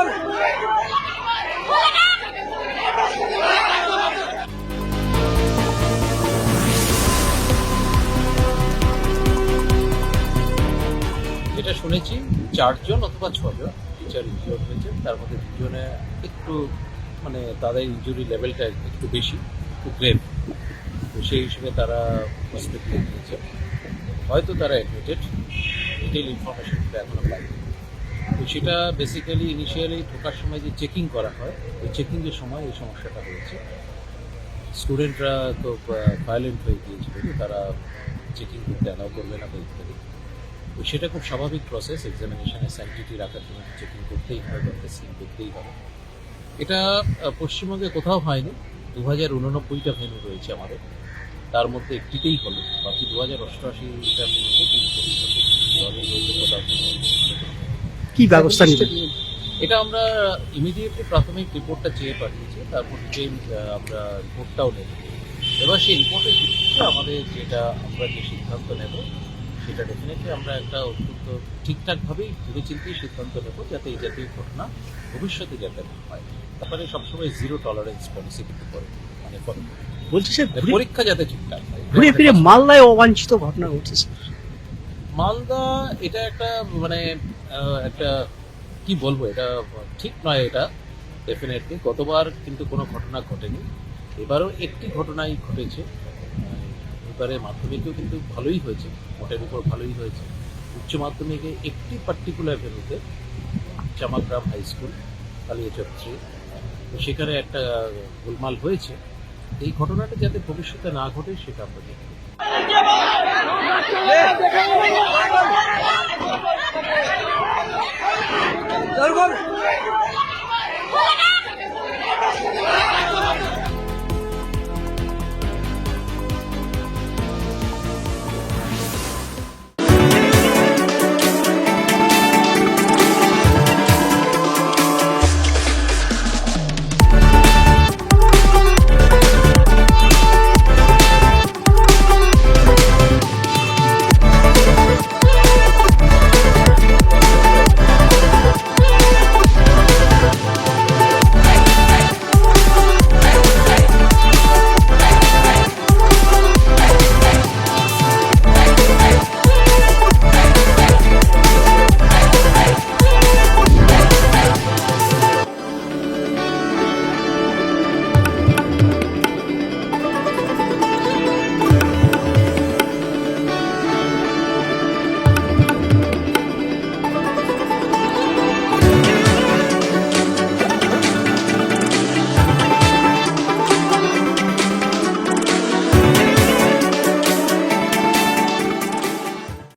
এটা যেটা শুনেছি, চারজন অথবা ছজন টিচার ইনজিওর হয়েছে। তার মধ্যে দুজনে একটু মানে তাদের ইঞ্জুরি লেভেলটা একটু বেশি, একটু গ্রেভ তো সেই হিসেবে তারা হসপিটালে নিয়েছে। হয়তো তারা অ্যাডমিটেড ডিটেল ইনফরমেশনটা এখনও পাইনি তো সেটা বেসিক্যালি ইনিশিয়ালি ঢোকার সময় যে চেকিং করা হয়, ওই চেকিংয়ের সময় এই সমস্যাটা হয়েছে। স্টুডেন্টরা তো ভায়োলেন্ট হয়ে গিয়েছিল তারা চেকিং করতে অ্যালাউ করবে না বা ইত্যাদি। তো সেটা খুব স্বাভাবিক প্রসেস এক্সামিনেশনে স্যানিটিটি রাখার জন্য চেকিং করতেই হবে বা টেস্টিং করতেই হবে। এটা পশ্চিমবঙ্গে কোথাও হয়নি। দু হাজার উননব্বইটা ভেন্যু রয়েছে আমাদের। তার মধ্যে একটিতেই হলো। বাকি দু হাজার অষ্টআশিটা ভেন্যুতে কিন্তু কি ব্যবস্থা নেবেন? এটা আমরা ইমিডিয়েটলি প্রাথমিক রিপোর্টটা চেয়ে পাঠিয়েছি তারপর ডিটেইল আমরা রিপোর্টটাও নেব। এবার সেই রিপোর্টের ভিত্তিতে আমাদের যেটা আমরা যে সিদ্ধান্ত নেব সেটা ডেফিনেটলি আমরা একটা অত্যন্ত ঠিকঠাকভাবেই ভেবেচিন্তেই সিদ্ধান্ত নেব যাতে এই জাতীয় ঘটনা ভবিষ্যতে যাতে না হয়। তারপরে সবসময় জিরো টলারেন্স পলিসি কিন্তু করে মানে। বলছি স্যার পরীক্ষা যাতে ঠিকঠাক হয়। ঘুরে ফিরে মালদায় অবাঞ্ছিত ঘটনা ঘটছে। মালদা এটা একটা মানে একটা, কি বলব, এটা ঠিক নয় এটা ডেফিনেটলি গতবার কিন্তু কোনো ঘটনা ঘটেনি। এবারও একটি ঘটনাই ঘটেছে। এবারে মাধ্যমিকেও কিন্তু ভালোই হয়েছে। মোটের উপর ভালোই হয়েছে। উচ্চ মাধ্যমিকে একটি পার্টিকুলার ভেন্যুতে জামাগ্রাম হাই স্কুল কালিয়াচত্রী তো সেখানে একটা গোলমাল হয়েছে। এই ঘটনাটা যাতে ভবিষ্যতে না ঘটে, সেটা আমরা